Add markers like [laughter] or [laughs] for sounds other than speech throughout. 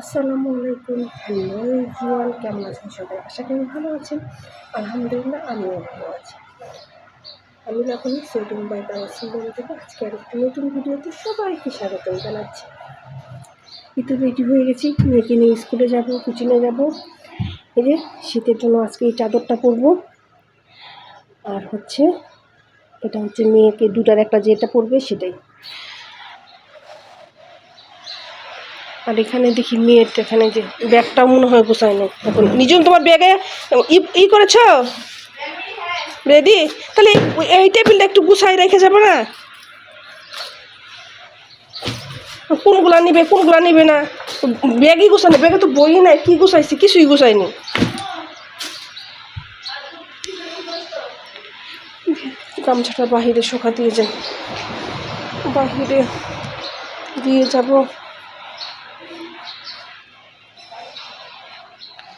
আসসালামু আলাইকুম। Hello everyone, কেমন আছেন সবাই? আশা করি ভালো আছেন। আলহামদুলিল্লাহ, আমিও ভালো আছি। আমি এখন সৈটুম বাই তাওয়াসিল থেকে আজকে আর একটি নতুন ভিডিওতে সবাইকে স্বাগতম জানাচ্ছি। এই তো রেডি হয়ে গেছি। মেয়েকে নিয়ে স্কুলে যাব কোচিংয়ে যাব। এই যে শীতের জন্য আজকে এই চাদরটা পরবো। আর হচ্ছে, এটা হচ্ছে মেয়েকে দুটার একটা যেটা পরবে সেটাই। আর এখানে দেখি মেয়ের এখানে যে ব্যাগটাও মনে হয় গোছায় না। এখন নিজম তোমার ব্যাগে ই করেছ? রেডি তাহলে এই টেবিলটা একটু গুছাই রেখে যাবে না? কোনগুলা নিবে কোনগুলা নিবে না? ব্যাগই গোছানো ব্যাগে তো বই নাই, কি গুছাইছি? কিছুই গুছাইনি গামছাটা বাহিরে শোকা দিয়ে যাই। বাহিরে দিয়ে যাব।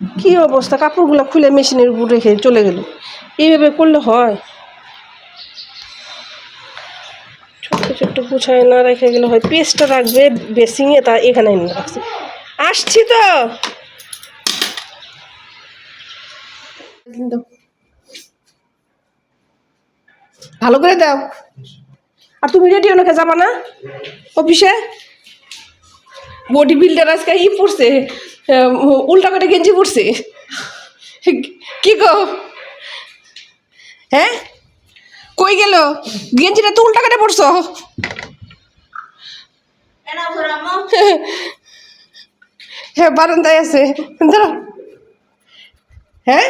কি অবস্থা? কাপড়গুলো খুলে মেশিনের উপর রেখে চলে গেল। এইভাবে করলে হয়? ছোট্ট ছোট্ট গুছায় না রেখে গেলে হয়। পেস্টটা রাখবে বেসিংয়ে তা এখানে এনে রাখছে। আসছি তো! ভালো করে দাও। আর তুমি রেডি অনেকে যাবা না? অফিসে? বডি বিল্ডার আজকে ই পড়ছে। উল্টা করে গেঞ্জি পড়ছে কি গো? হ্যাঁ? কই গেল? গেঞ্জিটা তো উল্টা করে পড়ছো হ্যাঁ বারান্দায় আছে। দাঁড়াও হ্যাঁ?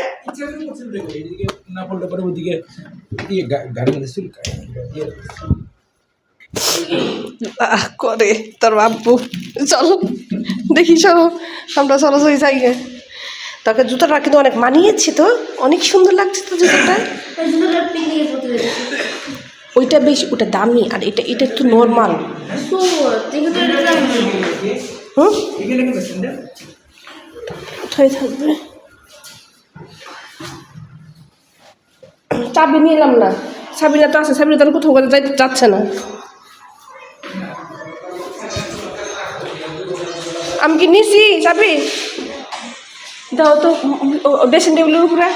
করে তোর বাব্বু চলো, দেখি চলো আমরা চলো সই যাই। তোকে জুতোটা কিন্তু অনেক মানিয়েছি তো, অনেক সুন্দর লাগছে তো জুতোটা। ওইটা বেশ, ওটা দামি আর এটা এটা একটু নর্মাল কোথায় থাকবে? চাবি নিলাম না। সাবিনা তো আছে সাবিনা তার কোথাও যাচ্ছে না। আমি কি নিছি চাবি দাও তো ড্রেসিং টেবিলের উপরে।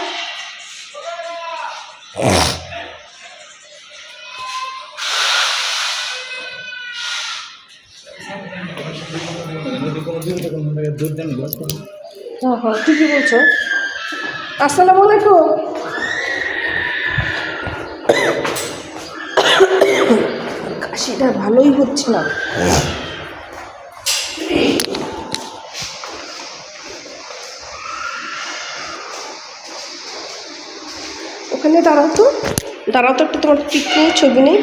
ঠিকই বলছো। আসসালামু আলাইকুম। কাশিটা ভালোই হচ্ছে না। ওখানে দাঁড়াও তো। দাঁড়াও তো একটা তোমার পিক ছবি নেই।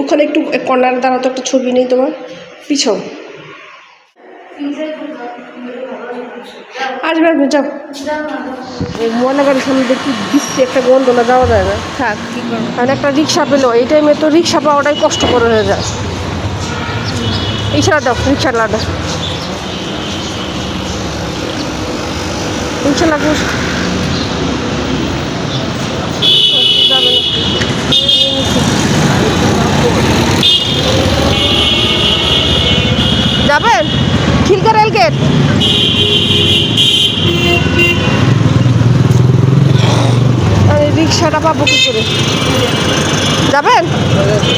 ওখানে একটু কর্নারে দাঁড়াও তো একটা ছবি নেই তোমার। পিছাও। আসবে আসবে যাও। মনে গাড়ির সামনে দেখি দিচ্ছে একটা গন্ধ না যাওয়া যায় না। থাক আর একটা রিক্সা পেল। এই টাইমে তো রিক্সা পাওয়াটাই কষ্ট করে হয়ে যায়। ইশারা দাও রিক্সা লাদা রিক্সা লাগবে যাবে না যাবেন? Khilka rail gate? আরে রিক্সাটা পাবো কি করে? যাবেন?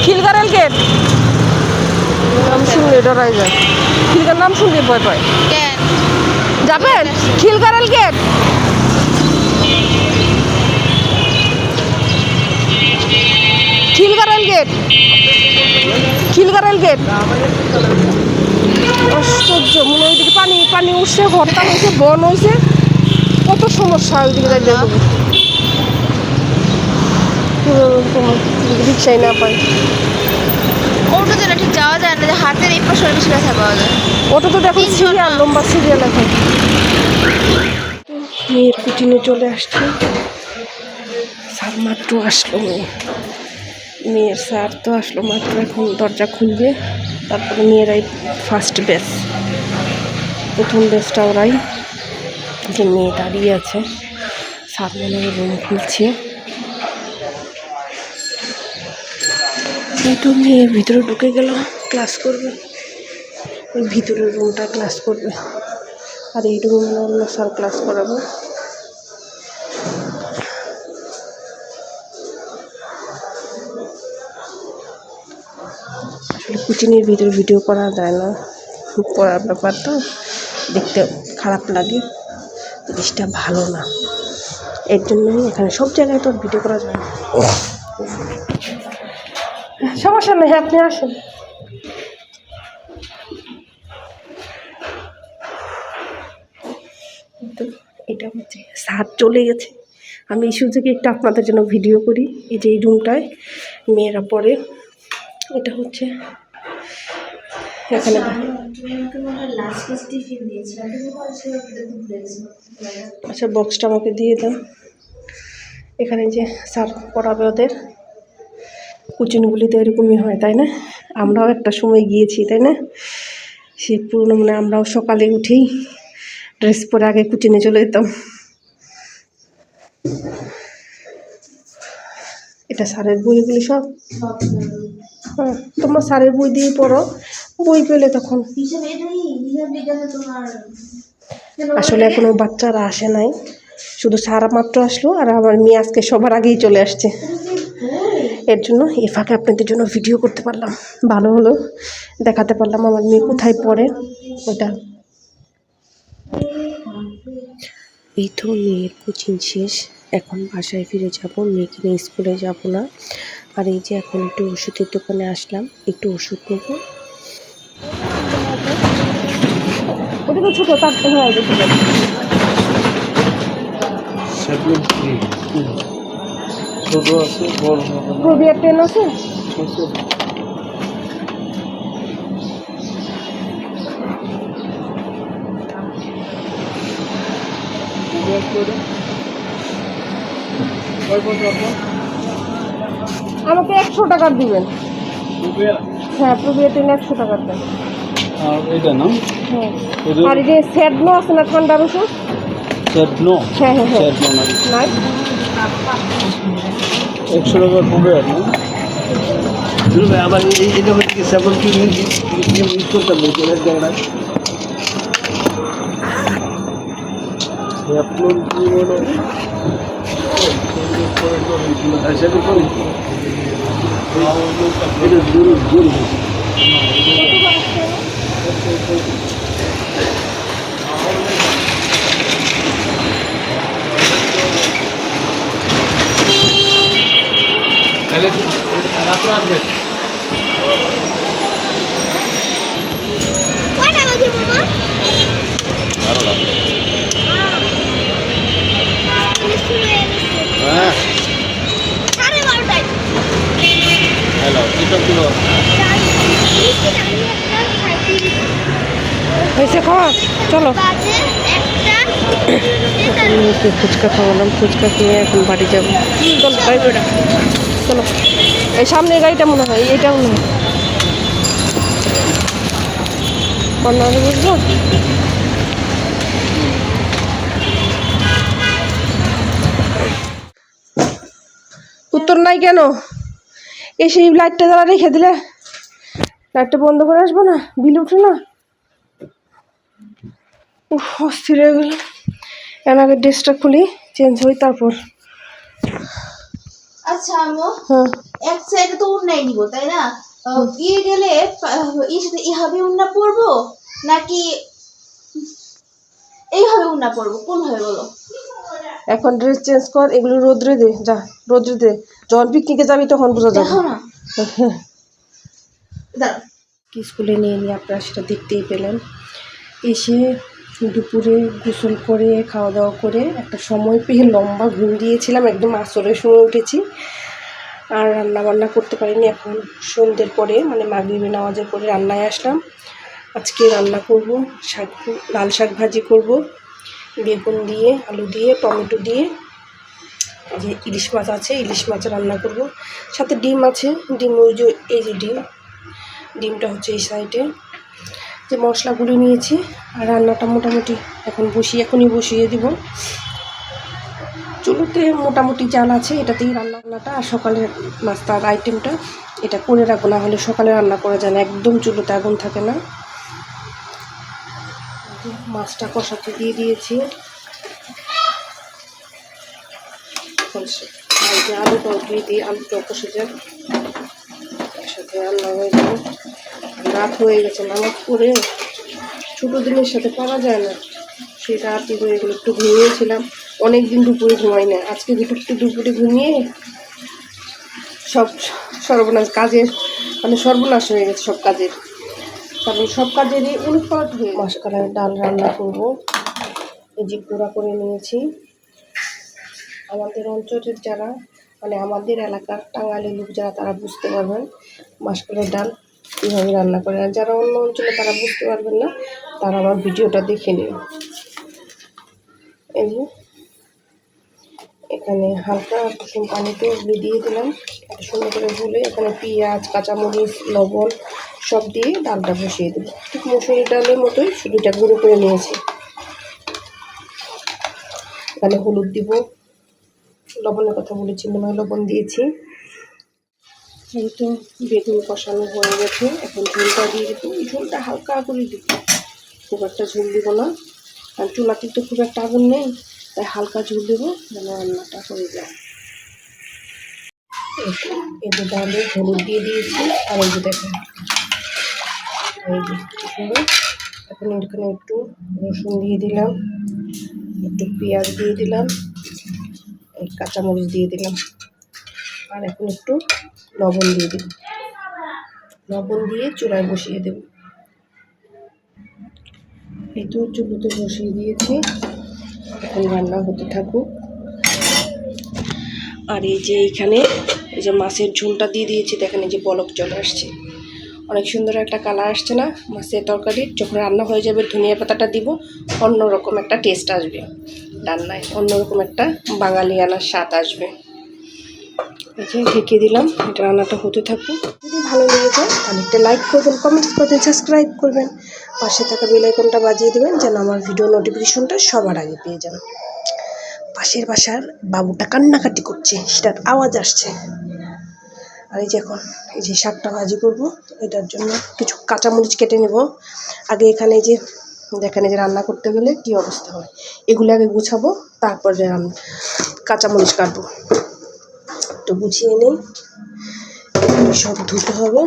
Khilka rail gate? নাম শুনলে ডরাই যায়। খিলকার নাম শুনলে ভয় পায়। যাবেন? Khilka rail gate? Khilka rail gate Khilka rail gate আশ্চর্য মনে হয় ওইদিকে পানি পানি উঠছে হরতাল হয়েছে বন হয়েছে। কত সমস্যা ওইদিকে যাই দেখব রিক্সায় না পাই। ঠিক যাওয়া যায় না যে হাতের এই পাশে বেশি ব্যথা পাওয়া যায়। ওটা তো দেখো তিনজন সিরিয়াল লম্বা সিরিয়াল এখন। মেয়ের চলে আসছে। আসলো। মেয়ে মেয়ের স্যার তো আসলো, মাত্র এখন দরজা খুলবে। তারপরে মেয়েরাই ফার্স্ট ব্যাচ প্রথম ব্যাচটা ওরাই, যে মেয়ে দাঁড়িয়ে আছে মনে হয় রুম খুলছে। এই তো মেয়ে ভিতরে ঢুকে গেল ক্লাস করবে। ওই ভিতরের রুমটা ক্লাস করবে। আর এই রুমে অন্য স্যার ক্লাস করাবে। কুচিনির ভিতরে ভিডিও করা যায় না। করার ব্যাপার তো, দেখতে খারাপ লাগে, জিনিসটা ভালো না। এর জন্যই এখানে সব জায়গায় তো ভিডিও করা যায় না। সমস্যা নেই, আপনি আসুন। এটা হচ্ছে সাত চলে গেছে। আমি এই সুযোগে একটু আপনাদের জন্য ভিডিও করি, এই যে এই রুমটায়, মেয়েরা পরে এটা হচ্ছে এখানে আচ্ছা বক্সটা আমাকে দিয়ে দাও। এখানে যে স্যার পড়াবে ওদের কুচুনগুলিতে এরকমই হয় তাই না? আমরাও একটা সময় গিয়েছি তাই না? সেই পুরনো মানে আমরাও সকালে উঠেই ড্রেস পরে আগে কুচিনে চলে যেতাম। এটা স্যারের বইগুলি সব? হ্যাঁ তোমরা স্যারের বই দিয়ে পড়ো। বই পেলে তখন। আসলে এখনও বাচ্চারা আসে নাই। শুধু সারা মাত্র আসলো আর আমার মেয়ে আজকে সবার আগেই চলে আসছে। এর জন্য এ ফাঁকে আপনাদের জন্য ভিডিও করতে পারলাম। ভালো হলো, দেখাতে পারলাম আমার মেয়ে কোথায় পড়ে ওটা। এই তো মেয়ের কোচিং শেষ, এখন বাসায় ফিরে যাব। মেয়েকে নিয়ে স্কুলে যাব না। আর এই যে এখন একটু ওষুধের দোকানে আসলাম, একটু ওষুধ নেব। তো ছোটো তার হ্যাঁ দেখতে পাচ্ছি ছোট আছে বড় আমাকে একশো টাকার দিবেন। হ্যাঁ প্রবিয়ার টেন একশো টাকার দেন। আর এটা না হ্যাঁ। আর যে স্যাডনো আছে না ঠান্ডার ওষুধ সেটনো হ্যাঁ হ্যাঁ হ্যাঁ নাই একশো টাকা পড়বে আবার এই এটা হচ্ছে কি সেভেন টু ইউজ করতাম এই তেলের জায়গায় আপলোড কি বলো সেটা করি এটা জরুরি জরুরি তাহলে রাত্রে আসবে কয়টা বাজে মামা হ্যাঁ সাড়ে বারোটায় হ্যালো হয়েছে খাওয়া? চলো। ফুচকা খাওয়ালাম ফুচকা খেয়ে এখন বাড়ি যাব। চলো চলো। এই সামনের গাড়িটা মনে হয় এইটা মনে হয়। বুঝলো? উত্তর নাই কেন? এই লাইটটা জ্বালা রেখে দিলে, লাইটটা বন্ধ করে আসব না? বিল উঠে না? উফ, অস্থির হয়ে গেল। আগে ড্রেসটা খুলি, চেঞ্জ হই, তারপর। আচ্ছা আমো হ্যাঁ। এক সাইডে তো উন্নাই নিব তাই না? গিয়ে গেলে এভাবে উন্না পরবো নাকি এইভাবে উন্না পরবো কোন ভাবে বলো? এখন ড্রেস চেঞ্জ কর এগুলো রোদ্রে দে যা রোদ্রে দে। যখন পিকনিকে যাবি তখন বোঝা যাবে। হ্যাঁ [laughs] কি স্কুলে নিয়ে নিয়ে আপনারা সেটা দেখতেই পেলেন। এসে দুপুরে গোসল করে খাওয়া দাওয়া করে একটা সময় পেয়ে লম্বা ঘুম দিয়েছিলাম, একদম আসরের সময় উঠেছি। আর রান্না বান্না করতে পারিনি, এখন সন্ধ্যের পরে মানে মাগরিবে নামাজের পরে রান্নায় আসলাম। আজকে রান্না করব, শাক, লাল শাক ভাজি করব, বেগুন দিয়ে, আলু দিয়ে, টমেটো দিয়ে যে ইলিশ মাছ আছে, ইলিশ মাছ রান্না করব। সাথে ডিম আছে, ডিম, ওই যে, এই যে ডিম, ডিমটা হচ্ছে এই সাইডে যে মশলাগুলো নিয়েছি, আর রান্নাটা মোটামুটি এখন বসিয়ে, এখনই বসিয়ে দিব। চুলোতে মোটামুটি চাল আছে, এটাতেই রান্না রান্নাটা আর সকালের নাস্তার আইটেমটা এটা করে রাখব, না হলে সকালে রান্না করা যায় না, একদম চুলোতে আগুন থাকে না। মাছটা কষাতে দিয়ে দিয়েছি। আলুটাও দিয়ে দিই আলুটাও কষে যাক, একসাথে রান্না হয়ে যাবে। রাত হয়ে গেছে, নামাজ পড়ে ছোটো দিনের সাথে পারা যায় না। সেই রাতই হয়ে গেলো, একটু ঘুমিয়েছিলাম। অনেক দিন দুপুরে ঘুমাই না আজকে দুটো একটু দুপুরে ঘুমিয়ে সব সর্বনাশ কাজের মানে সর্বনাশ হয়ে গেছে সব কাজের। কারণ সব কাজেরই পালট হয়ে মাসকালের ডাল রান্না করব। এই যে গুঁড়া করে নিয়েছি। আমাদের অঞ্চলের যারা মানে আমাদের এলাকার টাঙ্গালি লোক যারা, তারা বুঝতে পারবেন মাসকালের ডাল কীভাবে রান্না করে। আর যারা অন্য অঞ্চলে তারা বুঝতে পারবেন না, তারা আমার ভিডিওটা দেখে নিন এই এখানে হালকা কুসুম পানিতে ওগুলো দিয়ে দিলাম। একটা সুন্দর করে ভুলে এখানে পেঁয়াজ, কাঁচামরিচ, লবণ সব দিয়ে ডালটা বসিয়ে দেবো। ঠিক মুসুরি ডালের মতোই শুধু এটা গুঁড়ো করে নিয়েছি। এখানে হলুদ দিব। লবণের কথা বলেছি, মনে হয় লবণ দিয়েছি। এই তো বেগুন কষানো হয়ে গেছে। এখন ঝোলটা দিয়ে দেবো। ঝোলটা হালকা করে দিব। খুব একটা ঝোল দিব না। কারণ চুলাতে তো খুব একটা আগুন নেই। তাই হালকা ঝোল দেবো যেন রান্নাটা হয়ে যায়। এই তো, এই যে হলুদ দিয়ে দিয়েছি। আর এই যে দেখেন এখন এখানে একটু রসুন দিয়ে দিলাম। একটু পেঁয়াজ দিয়ে দিলাম। কাঁচামরিচ দিয়ে দিলাম। আর এখন একটু লবণ দিয়ে দেব। লবণ দিয়ে চুলায় বসিয়ে দেব। এই তো চুলোতে বসিয়ে দিয়েছি। এখন রান্না হতে থাকুক। আর এই যে এইখানে এই যে মাছের ঝোলটা দিয়ে দিয়েছি, দেখেন এই যে বলক চলে আসছে। অনেক সুন্দর একটা কালার আসছে না মাছের তরকারি? যখন রান্না হয়ে যাবে ধনিয়া পাতাটা দিব, অন্যরকম একটা টেস্ট আসবে। রান্নায় অন্যরকম একটা বাঙালি আনার স্বাদ আসবে। এই ঢেকে দিলাম, এটা রান্নাটা হতে থাকুক। যদি ভালো লেগে যায় তাহলে একটা লাইক করবেন কমেন্টস করবেন সাবস্ক্রাইব করবেন। পাশে থাকা বেল আইকনটা বাজিয়ে দেবেন, যেন আমার ভিডিও নোটিফিকেশনটা সবার আগে পেয়ে যান। পাশের বাসার বাবুটা কান্নাকাটি করছে, সেটার আওয়াজ আসছে। আর এই যে এখন, এই যে শাকটা ভাজি করব, এটার জন্য কিছু কাঁচামরিচ কেটে নেব। আগে এখানে যে, দেখেন যে রান্না করতে গেলে কি অবস্থা হয়। এগুলো আগে গুছাবো, তারপরে কাঁচামরিচ কাটবো। একটু গুছিয়ে নেই। সব ধুতে হবে।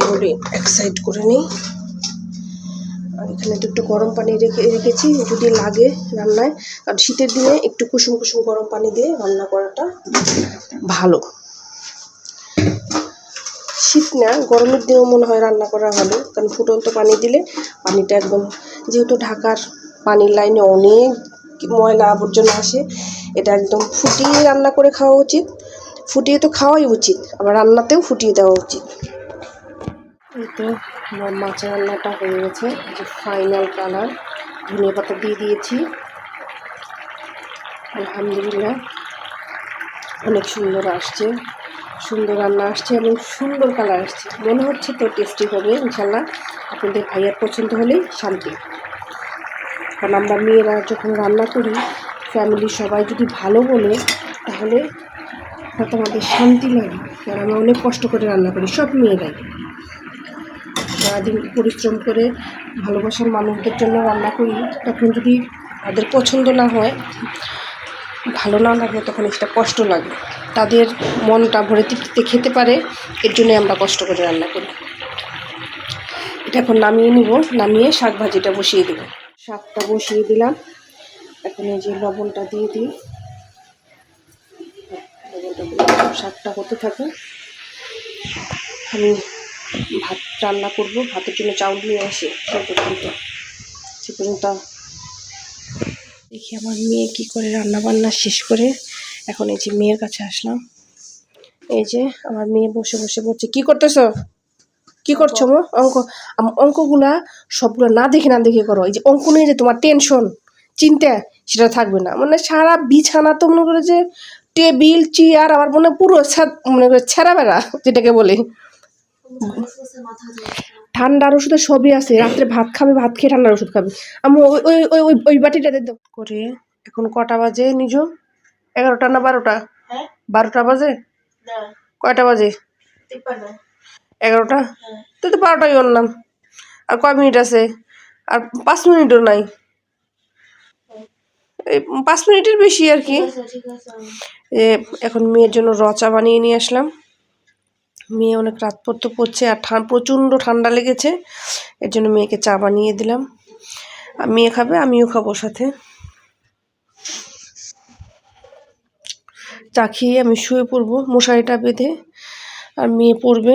এগুলি এক সাইড করে নিই। আর এখানে তো একটু গরম পানি রেখে রেখেছি, যদি লাগে রান্নায়। কারণ শীতের দিনে একটু কুসুম কুসুম গরম পানি দিয়ে রান্না করাটা ভালো। শীত না, গরমের দিনেও মনে হয় রান্না করা ভালো। কারণ ফুটন্ত পানি দিলে পানিটা একদম যেহেতু ঢাকার পানির লাইনে অনেক ময়লা আবর্জনা আসে, এটা একদম ফুটিয়ে রান্না করে খাওয়া উচিত। ফুটিয়ে তো খাওয়াই উচিত, আবার রান্নাতেও ফুটিয়ে দেওয়া উচিত। এই তো আমার মাছের রান্নাটা হয়ে গেছে যে ফাইনাল কালার ধনিয়া পাতা দিয়ে দিয়েছি। আলহামদুলিল্লাহ, অনেক সুন্দর আসছে, সুন্দর রান্না আসছে এবং সুন্দর কালার আসছে। মনে হচ্ছে তো টেস্টি হবে ইনশাল্লাহ আপনাদের ভাইয়ার পছন্দ হলেই শান্তি। কারণ আমরা মেয়েরা যখন রান্না করি ফ্যামিলির সবাই যদি ভালো বলে, তাহলে হয়তো আমাদের শান্তি লাগে। কারণ আমরা অনেক কষ্ট করে রান্না করি, সব মেয়েরাই। সারাদিন পরিশ্রম করে ভালোবাসার মানুষদের জন্য রান্না করি, তখন যদি তাদের পছন্দ না হয়, ভালো না লাগে, তখন একটা কষ্ট লাগে। তাদের মনটা ভরে তৃপ্তিতে খেতে পারে, এর জন্যই আমরা কষ্ট করে রান্না করি। এটা এখন নামিয়ে নিব, নামিয়ে শাক ভাজিটা বসিয়ে দেবো। শাকটা বসিয়ে দিলাম। এখন এই যে লবণটা দিয়ে দিই। শাকটা হতে থাকে আমি ভাত রান্না করব। ভাতের জন্য চাউল নিয়ে আসি। সে পর্যন্ত। সে পর্যন্ত। দেখি আমার মেয়ে কি করে রান্না বান্না শেষ করে। এখন এই যে মেয়ের কাছে আসলাম। এই যে আমার মেয়ে বসে বসে বলছে, কি করতেছো? কি করছ মো? অঙ্ক। অঙ্কগুলা সবগুলো না দেখে না দেখে করো। এই যে অঙ্ক নিয়ে যে তোমার টেনশন চিন্তা সেটা থাকবে না। মানে সারা বিছানা তো মনে করে যে টেবিল চেয়ার আবার মনে পুরো মনে করে ছেঁড়া বেড়া যেটাকে বলে। ঠান্ডার ওষুধে সবই আছে। রাত্রে ভাত খাবে ভাত খেয়ে ঠান্ডার ওষুধ খাবে। আমি ওই ওই ওই ওই বাটিটাতে করে এখন কটা বাজে নিজ এগারোটা না বারোটা? হ্যাঁ। বারোটা বাজে? কয়টা বাজে? এগারোটা? হ্যাঁ। তো তো বারোটাই বললাম আর কয় মিনিট আছে? আর পাঁচ মিনিটও নাই। এই পাঁচ মিনিটের বেশি আর কি। এখন মেয়ের জন্য রচা বানিয়ে নিয়ে আসলাম। মেয়ে অনেক রাত পড়তে পড়ছে আর প্রচণ্ড ঠান্ডা লেগেছে। এর জন্য মেয়েকে চা বানিয়ে দিলাম। আর মেয়ে খাবে আমিও খাব সাথে। চা খেয়ে আমি শুয়ে পড়ব মশারিটা বেঁধে। আর মেয়ে পড়বে।